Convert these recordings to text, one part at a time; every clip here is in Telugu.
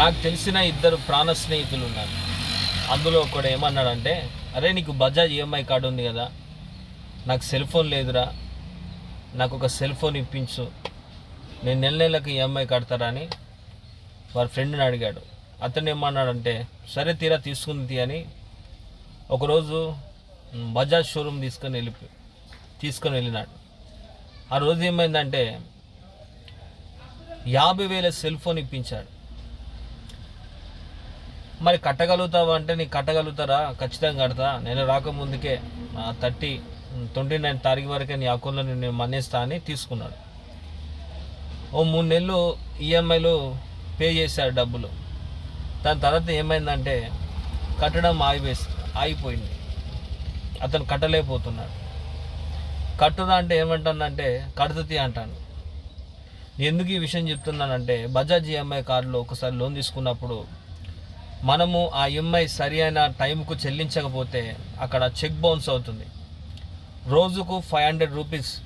నాకు తెలిసిన ఇద్దరు ప్రాణ స్నేహితులు ఉన్నారు. అందులో ఒకడు ఏమన్నాడంటే అరే నీకు బజాజ్ ఈఎంఐ కార్డు ఉంది కదా నాకు సెల్ ఫోన్ లేదురా నాకు ఒక సెల్ ఫోన్ ఇప్పించు నేను నెల నెలకు ఈఎంఐ కడతారా అని వారి ఫ్రెండ్ని అడిగాడు. అతను ఏమన్నాడంటే సరే తీరా తీసుకుంది తీ అని ఒకరోజు బజాజ్ షోరూమ్ తీసుకొని వెళ్ళి తీసుకొని వెళ్ళినాడు. ఆ రోజు ఏమైందంటే యాభై వేల సెల్ ఫోన్ ఇప్పించాడు. మరి కట్టగలుగుతావు అంటే నీకు కట్టగలుగుతారా? ఖచ్చితంగా కడతా. నేను రాకముందుకే థర్టీ ట్వంటీ నైన్ తారీఖు వరకే నీ అకౌంట్లో నేను మన్నేస్తా అని తీసుకున్నాడు. ఓ మూడు నెలలు ఈఎంఐలు పే చేశాడు డబ్బులు. దాని తర్వాత ఏమైందంటే కట్టడం ఆగిపోయి ఆగిపోయింది. అతను కట్టలేకపోతున్నాడు. కట్టురా అంటే ఏమంటానంటే కడుతుంది అంటాను. ఎందుకు ఈ విషయం చెప్తున్నానంటే బజాజ్ ఈఎంఐ కార్డులో ఒకసారి లోన్ తీసుకున్నప్పుడు మనము ఆ ఈఎంఐ సరి అయిన టైంకు చెల్లించకపోతే అక్కడ చెక్ బౌన్స్ అవుతుంది. రోజుకు ఫైవ్ హండ్రెడ్ రూపీస్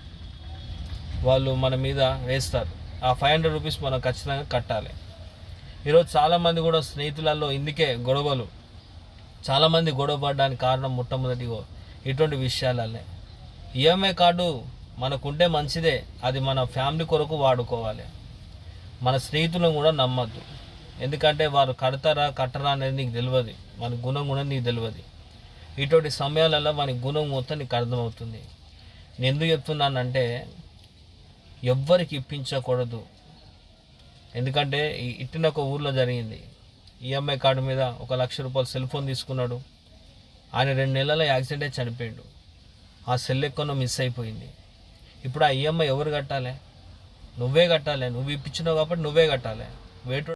వాళ్ళు మన మీద వేస్తారు. ఆ ఫైవ్ హండ్రెడ్ రూపీస్ మనం ఖచ్చితంగా కట్టాలి. ఈరోజు చాలామంది కూడా స్నేహితులలో ఇందుకే గొడవలు. చాలామంది గొడవ పడడానికి కారణం మొట్టమొదటిగా ఇటువంటి విషయాలనే. ఈఎంఐ కార్డు మనకుంటే మంచిదే. అది మన ఫ్యామిలీ కొరకు వాడుకోవాలి. మన స్నేహితులను కూడా నమ్మద్దు. ఎందుకంటే వారు కడతారా కట్టరా అనేది నీకు తెలియదు మన గుణం కూడా నీకు తెలియదు ఇటువంటి సమయాలలో మన గుణం మొత్తం నీకు అర్థమవుతుంది. నేను ఎందుకు చెప్తున్నానంటే ఎవ్వరికి ఇప్పించకూడదు. ఎందుకంటే ఇట్టిన ఒక ఊర్లో జరిగింది. ఈఎంఐ కార్డు మీద ఒక లక్ష రూపాయలు సెల్ ఫోన్ తీసుకున్నాడు. ఆయన రెండు నెలల యాక్సిడెంట్ అయి చనిపోయాడు. ఆ సెల్ ఎక్కడో మిస్ అయిపోయింది. ఇప్పుడు ఆ ఈఎంఐ ఎవరు కట్టాలి? నువ్వే కట్టాలి. నువ్వు ఇప్పించినావు కాబట్టి నువ్వే కట్టాలి. వేటు